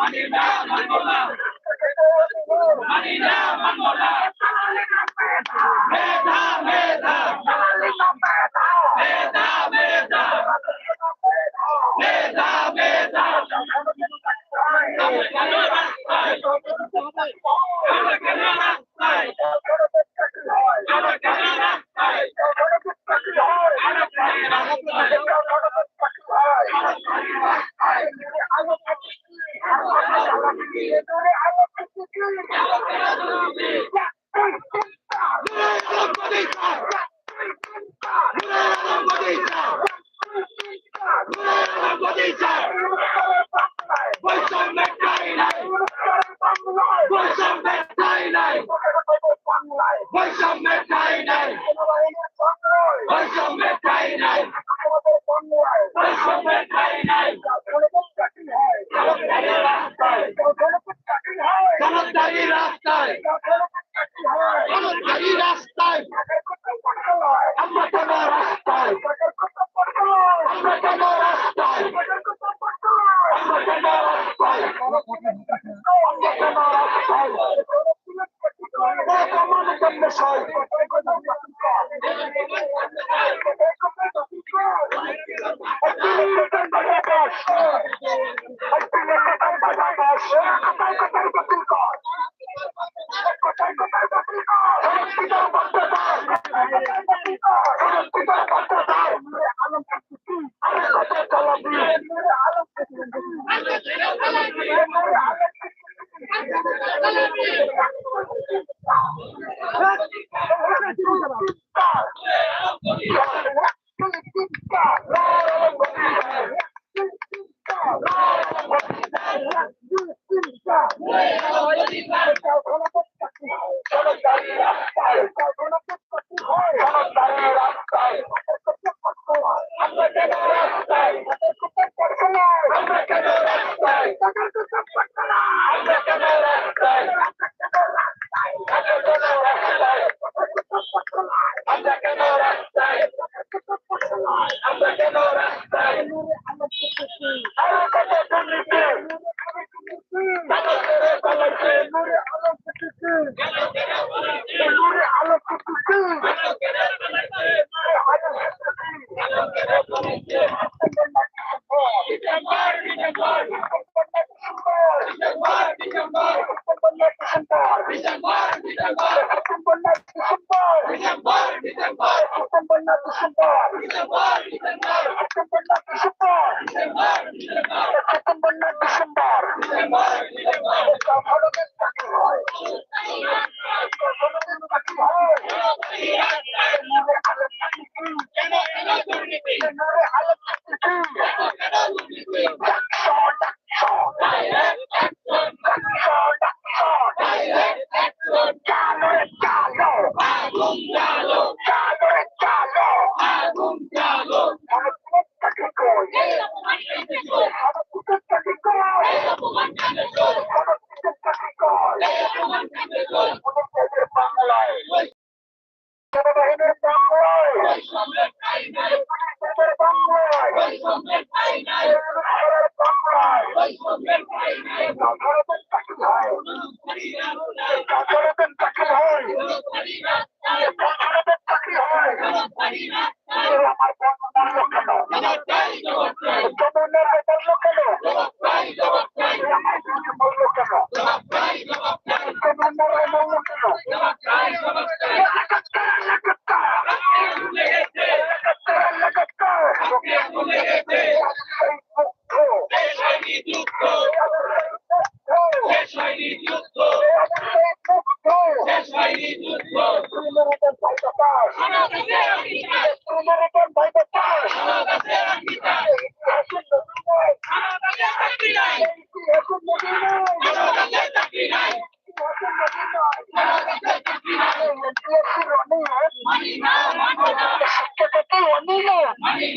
বৈষম্যের Oh,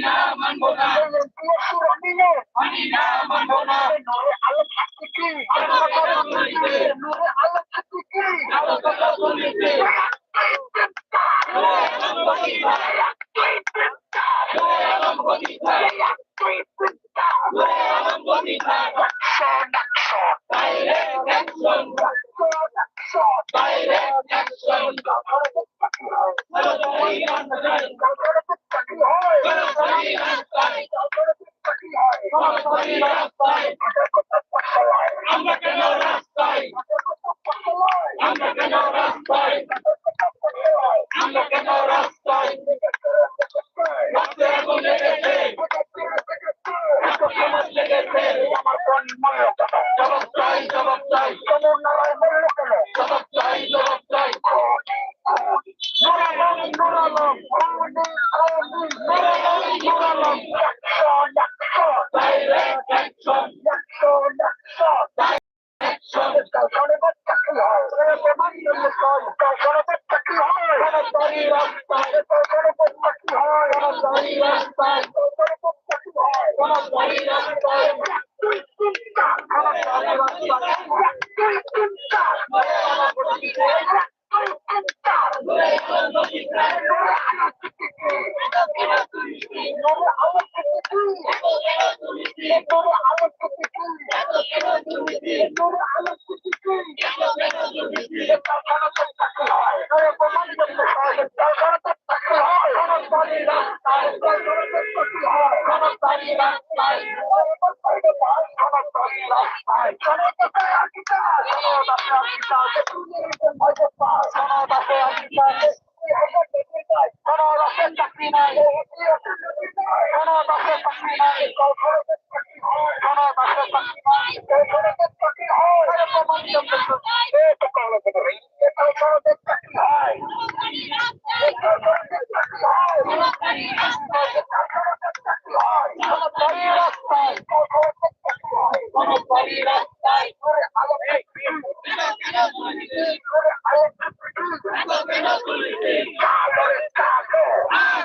না মানবো না মানি না মানবো না আল্লাহ play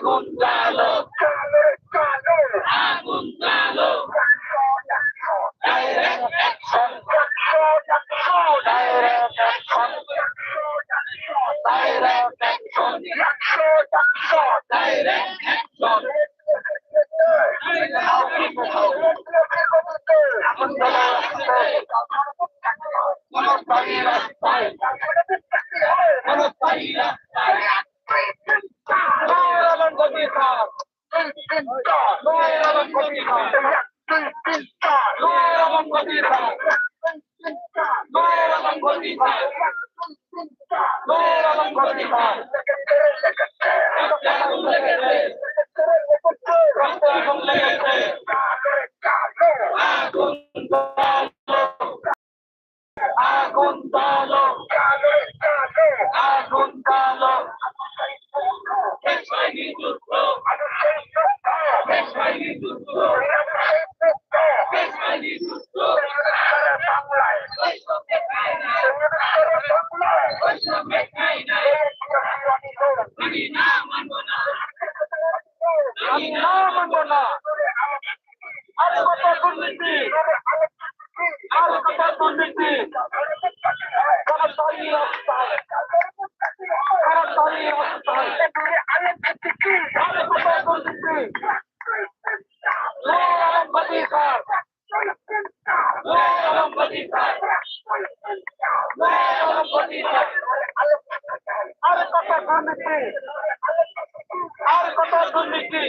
con la আর কত দুর্নীতি আর কত দুর্নীতি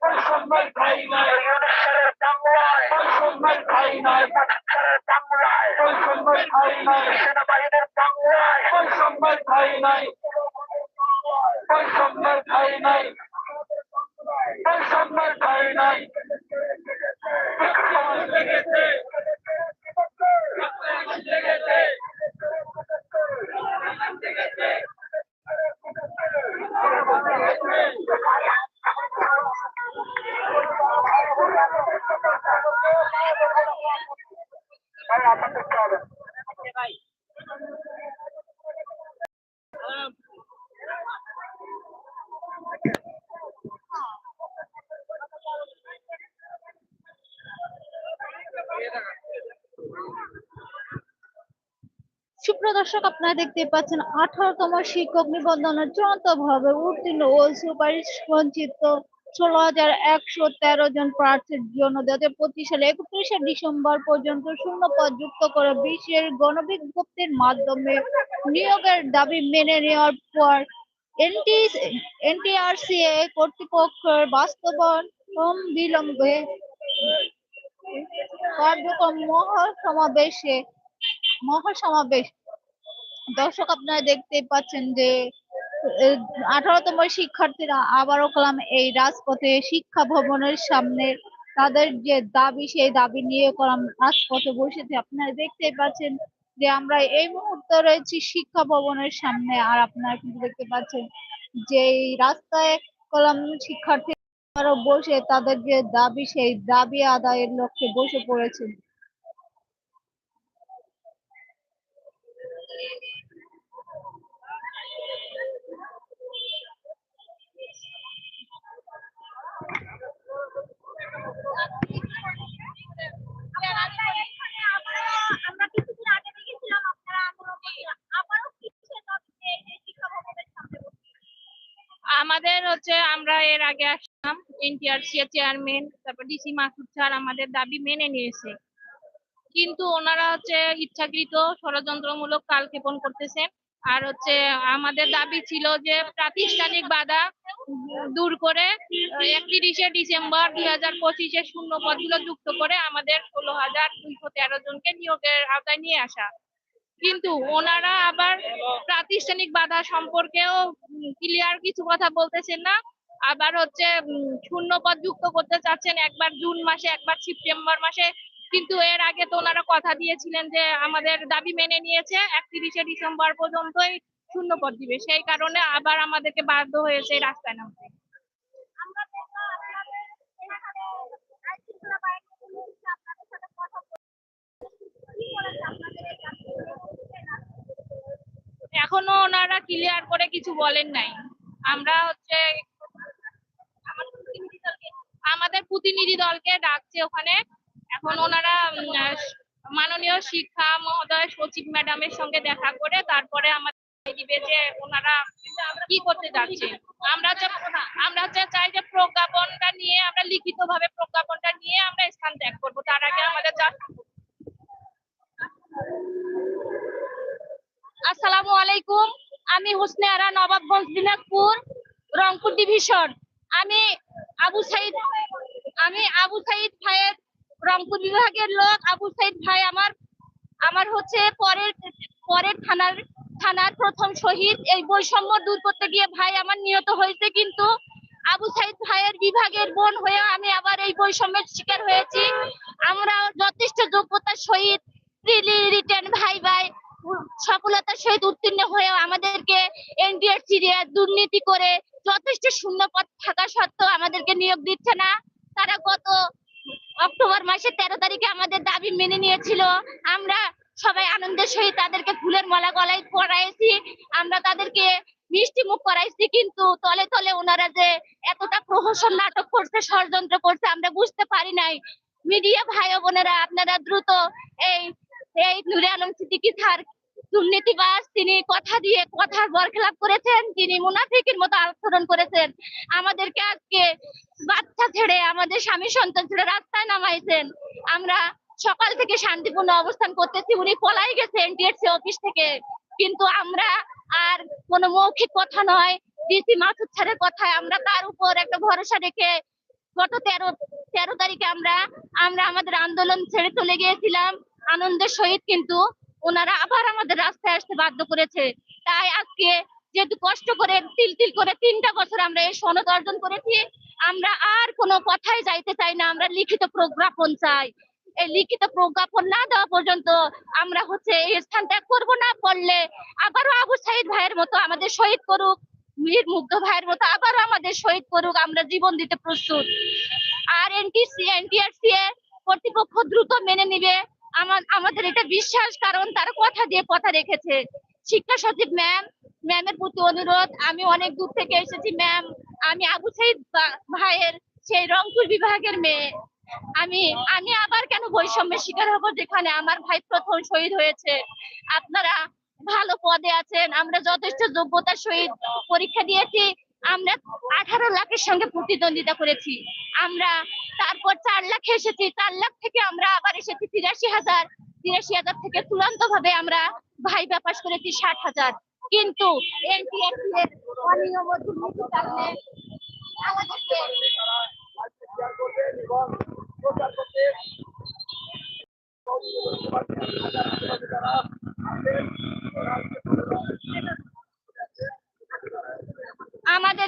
পরিসম্মান ভাই নাই পরিসম্মান ভাই নাই পরিসম্মান ভাই নাই সুপ্রদর্শক, আপনারা দেখতে পাচ্ছেন আঠারোতম শিক্ষক নিবন্ধনের চূড়ান্ত ভাবে উত্তীর্ণ ও সুপারিশ বঞ্চিত ষোলো হাজার একশো তেরো জন প্রার্থীর জন্য দু হাজার পঁচিশ সালে একত্রিশে ডিসেম্বর পর্যন্ত শূন্য পদ যুক্ত করে বিশের গণবিজ্ঞপ্তির মাধ্যমে নিয়োগের দাবি মেনে নেওয়ার পর এনটি এনটিআরসিএ কর্তৃপক্ষের বাস্তবায়ন বিলম্বে কার্যক্রম মহাসমাবেশে, মহাসমাবেশ। দর্শক আপনারা দেখতে পাচ্ছেন যে আঠারোতম শিক্ষার্থীরা আবারও কালাম এই রাজপথে শিক্ষা ভবনের সামনে তাদের যে দাবি, সেই দাবি নিয়ে কলাম রাজপথে বসেছে। আপনারা দেখতে পাচ্ছেন যে আমরা এই মুহূর্তে রয়েছি শিক্ষা ভবনের সামনে। আর আপনারা কিন্তু দেখতে পাচ্ছেন যে এই রাস্তায় কলাম শিক্ষার্থী বসে তাদের যে দাবি, সেই দাবি আদায়ের লক্ষ্যে বসে পড়েছেন আমরা আমাদের হচ্ছে আমরা এর আগে আসলাম এনটিআরসি চেয়ারম্যান তারপর ডিসি মাসুদ স্যার আমাদের দাবি মেনে নিয়েছে। কিন্তু ওনারা হচ্ছে ইচ্ছাকৃত ষড়যন্ত্রমূলক কালক্ষেপণ করতেছেন আর হচ্ছে আমাদের দাবি ছিল যে প্রাতিষ্ঠানিক বাধা দূর করে একত্রিশে ডিসেম্বর দুই হাজার পঁচিশে শূন্য পদগুলো যুক্ত করে আমাদের ষোলো হাজার দুইশো তেরো জনকে নিয়োগের আওতায় নিয়ে আসা। কিন্তু ওনারা আবার প্রাতিষ্ঠানিক বাধা সম্পর্কেও ক্লিয়ার কিছু কথা বলতেছেন না। আবার হচ্ছে শূন্য পদ যুক্ত করতে চাচ্ছেন একবার জুন মাসে, একবার সেপ্টেম্বর মাসে। কিন্তু এর আগে তো ওনারা কথা দিয়েছিলেন যে আমাদের দাবি মেনে নিয়েছে, একত্রিশে ডিসেম্বর পর্যন্তই শূন্য পদ দিবে। সেই কারণে আবার আমাদেরকে বাধ্য হয়েছে রাস্তায় নামতে। আপনাদের বলছে। কি বলেছে আপনাদের এই দাবিগুলো? এখনও ওনারা ক্লিয়ার করে কিছু বলেন নাই। আমরা হচ্ছে আমাদের প্রতিনিধি দলকে ডাকছে ওখানে। এখন ওনারা মাননীয় শিক্ষা মহোদয় সচিব ম্যাডামের সঙ্গে দেখা করে তারপরে আমাদের দিবে যে ওনারা কি করতে যাচ্ছে। আমরা আমরা চাই যে প্রজ্ঞাপনটা নিয়ে, আমরা লিখিত ভাবে প্রজ্ঞাপনটা নিয়ে আমরা স্থান ত্যাগ করব। তার আগে আমাদের যা আসসালামু আলাইকুম। আমি হোসনে আরা নবাবগঞ্জ, দিনাজপুর, রংপুর ডিভিশন আমি আবু সাইদ, আমি আবু সাইদ ভাইয়ের রংপুর বিভাগের লোক। আবু সাইদ ভাই আমার আমার হচ্ছে পরের পরের থানার থানার প্রথম শহীদ। এই বৈষম্য দূর করতে গিয়ে ভাই আমার নিহত হয়েছে কিন্তু আবু সাইদ ভাইয়ের বিভাগের বোন হয়ে আমি আবার এই বৈষম্যের শিকার হয়েছি। আমরা যথেষ্ট যোগ্যতার সহিত রিটার্ন ভাই ভাই সফলতার সহিত উত্তীর্ণ হয়েও আমাদেরকে এনডিএসসি দুর্নীতি করে যথেষ্ট শূন্য পদ থাকা সত্ত্বেও আমাদেরকে নিয়োগ দিচ্ছে না। তারা গত অক্টোবর মাসের তেরো তারিখে আমাদের দাবি মেনে নিয়েছিল। আমরা সবাই আনন্দের সহিত তাদেরকে ফুলের মালা গলায় পরাইছি। আমরা তাদেরকে মিষ্টি মুখ করাইছি, কিন্তু তলে তলে ওনারা যে এতটা প্রহসন নাটক করছে, ষড়যন্ত্র করছে, আমরা বুঝতে পারি নাই। মিডিয়া ভাই বোনেরা, আপনারা দ্রুত এই এই নুরে আলম সিদ্দিকী স্যার দুর্নীতিবাজ তিনি কথা দিয়ে, কথার বরখেলাপ করেছেন, তিনি মুনাফিকের মতো আচরণ করেছেন। আমাদেরকে আজকে বাচ্চা ছেড়ে, আমাদের স্বামী সন্তান ছেড়ে রাস্তায় নামাইছেন। আমরা সকাল থেকে শান্তিপূর্ণ অবস্থান করতেছি। উনি পলাই গেছেন এনটিএসসি অফিস থেকে। কিন্তু আমরা আর কোনো মৌখিক কথা নয়। ডিসি মাসুদ স্যারের কথায় আমরা তার উপর একটা ভরসা রেখে গত তেরো তেরো তারিখে আমরা আমরা আমাদের আন্দোলন ছেড়ে চলে গিয়েছিলাম। আনন্দের সহিত কিন্তু ওনারা আবার আমাদের রাস্তায় আসতে বাধ্য করেছে। তাই আজকে যেহেতু কষ্ট করে তিল তিল করে তিনটা বছর আমরা এই সনদ অর্জন করেছি, আমরা আর কোনো কথায় যাইতে চাই না। আমরা লিখিত প্রজ্ঞাপন চাই। এই লিখিত প্রজ্ঞাপন না দেওয়া পর্যন্ত আমরা হচ্ছে এই স্থান ত্যাগ করব না। পড়লে আবারও আবু সাইদ ভাইয়ের মতো আমাদের শহীদ করুক, মীর মুগ্ধ ভাইয়ের মতো আবারও আমাদের শহীদ করুক। আমরা জীবন দিতে প্রস্তুত। আর এনটিসি, এনটিআরসি এর কর্তৃপক্ষ দ্রুত মেনে নিবে। আমাদের এটা বিশ্বাস, কারণ তারা কথা দিয়ে কথা রেখেছে। শিক্ষা সচিব ম্যাম ম্যামের প্রতি অনুরোধ, আমি অনেক দূর থেকে এসেছি ম্যাম আমি আবু সাইদ ভাইয়ের সেই রংপুর বিভাগের মেয়ে। আমি আমি আবার কেন বৈষম্যের শিকার হব যেখানে আমার ভাই প্রথম শহীদ হয়েছে? আপনারা ভালো পদে আছেন, আমরা যথেষ্ট যোগ্যতার সহিত পরীক্ষা দিয়েছি আমরা আঠারো লাখের সঙ্গে প্রতিদ্বন্দ্বিতা করেছি। আমরা তারপর চার লাখে এসেছি। চার লাখ থেকে আমরা আবার এসেছি তিরাশি হাজার। তিরাশি হাজার থেকে চূড়ান্ত ভাবে আমরা ভাইবা পাস করেছি ষাট হাজার। কিন্তু এনটিআরসি এর অনিয়ম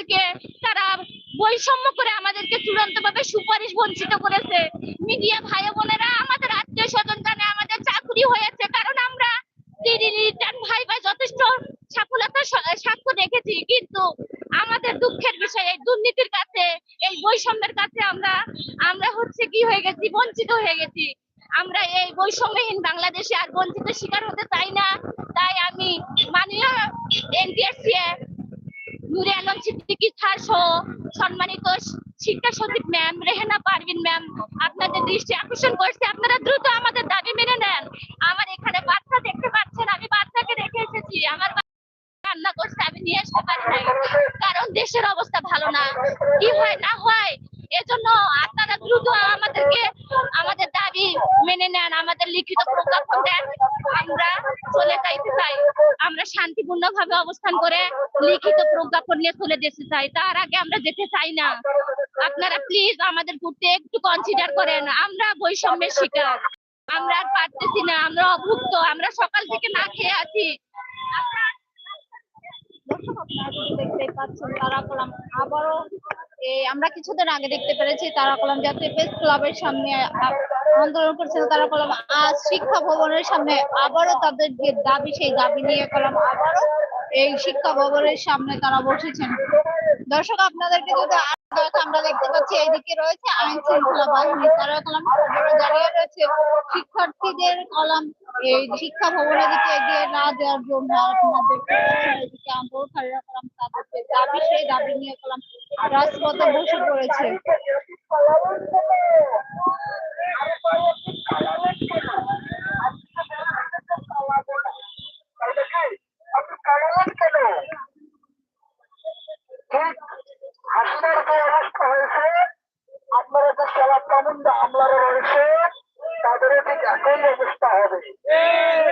আমাদেরকে তারা বৈষম্য করে আমাদেরকে চূড়ান্ত ভাবে সুপারিশ বঞ্চিত করেছে। মিডিয়া ভাই বোনেরা, আমাদের আত্মীয় স্বজন জানে আমাদের চাকরি হয়েছে, কারণ আমরা ভাই ভাই যথেষ্ট সফলতা সাক্ষ্য রেখেছি কিন্তু আমাদের দুঃখের বিষয় এই দুর্নীতির কাছে, এই বৈষম্যের কাছে আমরা আমরা হচ্ছে কি হয়ে গেছি, বঞ্চিত হয়ে গেছি। আমরা এই বৈষম্যহীন বাংলাদেশে আর বঞ্চিত শিকার হতে চাই না। তাই আমি মাননীয় এনটিএসসি সিদ্দিকী সম্মানিত শিক্ষা সচিব ম্যাম রেহেনা পারভিন ম্যাম আপনাদের দৃষ্টি আকর্ষণ করছে। আপনারা দ্রুত আমাদের দাবি মেনে নেন। আমার এখানে বাচ্চা দেখতে পাচ্ছেন, আমি বাচ্চাকে রেখে এসেছি। আমার কান্না করছে, আমি নিয়ে আসতে পারি নাই। কারণ দেশের অবস্থা ভালো না। কি হয় না হয় এজন্য আপনারা দ্রুত আমাদেরকে, আমাদের দাবি মেনে নেন, আমাদের লিখিত প্রজ্ঞাপন দেন। আমরা চলে যাইতে চাই। আমরা শান্তিপূর্ণ ভাবে অবস্থান করে লিখিত প্রজ্ঞাপন নিয়ে চলে যেতে চাই। তার আগে আমরা যেতে চাই না। আপনারা প্লিজ আমাদের ঘুরতে একটু কনসিডার করেন। আমরা বৈষম্যের শিকার। আমরা আর পারতেছি না। আমরা অভুক্ত। আমরা সকাল থেকে না খেয়ে আছি। তারা কলাম আবারও আমরা কিছুদিন আগে দেখতে পেরেছি তারা কলাম জাতীয় প্রেস ক্লাবের সামনে আন্দোলন করছিল তারা কলাম আজ শিক্ষা ভবনের সামনে আবারও তাদের যে দাবি, সেই দাবি নিয়ে কলাম আবারও এই শিক্ষা ভবনের সামনে তারা বসেছেন। দর্শক, আপনাদেরকে যদি আমরা দেখতে পাচ্ছি এইদিকে রয়েছে আইন শৃঙ্খলা বাহিনী। তারা কলাম দাঁড়িয়ে রয়েছে শিক্ষার্থীদের কলাম এই শিক্ষা ভবনের দিকে এগিয়ে না দেওয়ার জন্য পাচ্ছেন এদিকে আন্দোলনকারীরা কলাম তাদের যে দাবি, সেই দাবি নিয়ে কলাম রাজপথে বসে পড়েছে। আপনারা যে সালা কামুন্ডা আমলারা রয়েছে। তাদেরও ঠিক একই অবস্থা হবে।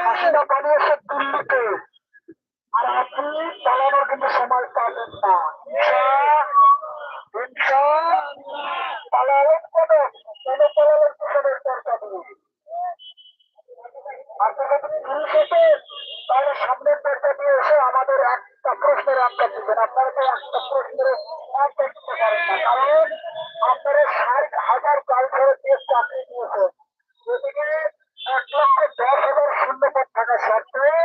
হাসিনা বানিয়েছে দিল্লিতে। আর আপনি চালানোর কিন্তু সময় পাবেন না। আমাদের আপনারা একটা প্রশ্নের আনসার দিতে পারেন না কারণ আপনারা ষাট হাজার কাল ধরে দিয়ে চাকরি দিয়েছেন যেদিকে এক লক্ষ দশ হাজার শূন্য পদ থাকা সত্ত্বেও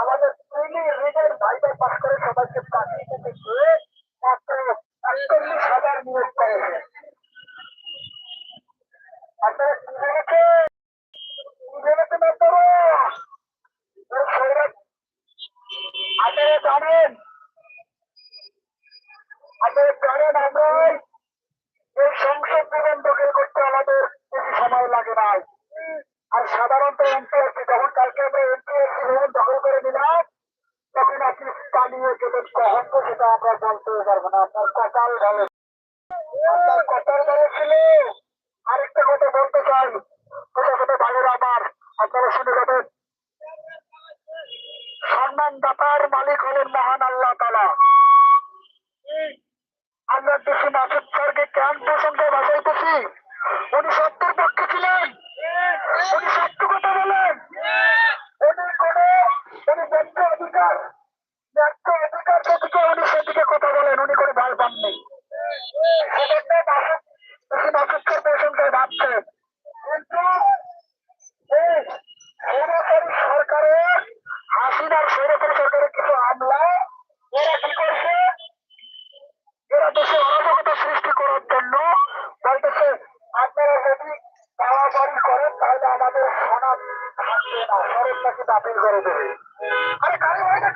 আমাদের তিনি রিডের ভাইবার পাস করে সবাইকে চাকরি দিতে গিয়ে মাত্র একচল্লিশ হাজার নিয়োগ করেছে আপনারা কি ভেবেছেন ভেবেছেন আপনারা আপনারা জানেন আপনারা জানেন আমরা এই সংসদ ভবন দখল করতে আমাদের বেশি সময় লাগে নাই আর সাধারণত এমপিএসসি যখন কালকে আমরা এমপিএসসি ভবন দখল করে নিলাম তখন আপনি পালিয়ে গেলেন কখন সেটা আমরা বলতে পারব না আপনার কপাল ভালো আপনার কপাল ভালো ছিল আরেকটা কথা বলতে চাই ছোট ছোট ভাইয়েরা আমার আপনারা শুনে যাবেন সম্মান দাতার মালিক হলেন মহান আল্লাহ তালা আমরা দেশে মাসুদ স্যারকে কেন প্রসঙ্গে বাজাইতেছি উনি সত্যের পক্ষে ছিলেন। উনি সত্য কথা বলেন। উনি কোন উনি ব্যক্তি অধিকার বলেন, উনি কোনো ভয় পাননি। সেজন্য মাসুদকে প্রশংসা ভাবছে। কিন্তু এই সৌরচারী সরকারে হাসিনার সৌরচারী সরকারের কিছু আমলা, এরা কি আমাদের সোনা থাকবে না সরকারকে বাতিল করে দেবে। আরে কারণ হয় না।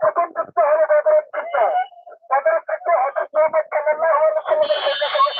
প্রথম যুদ্ধ হলো বদরের যুদ্ধ বদরের যুদ্ধ হজরত মোহাম্মদ সাল্লাল্লাহু আলাইহি ওয়াসাল্লামের সৈন্য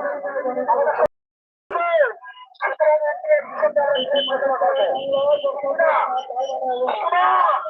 Thank you.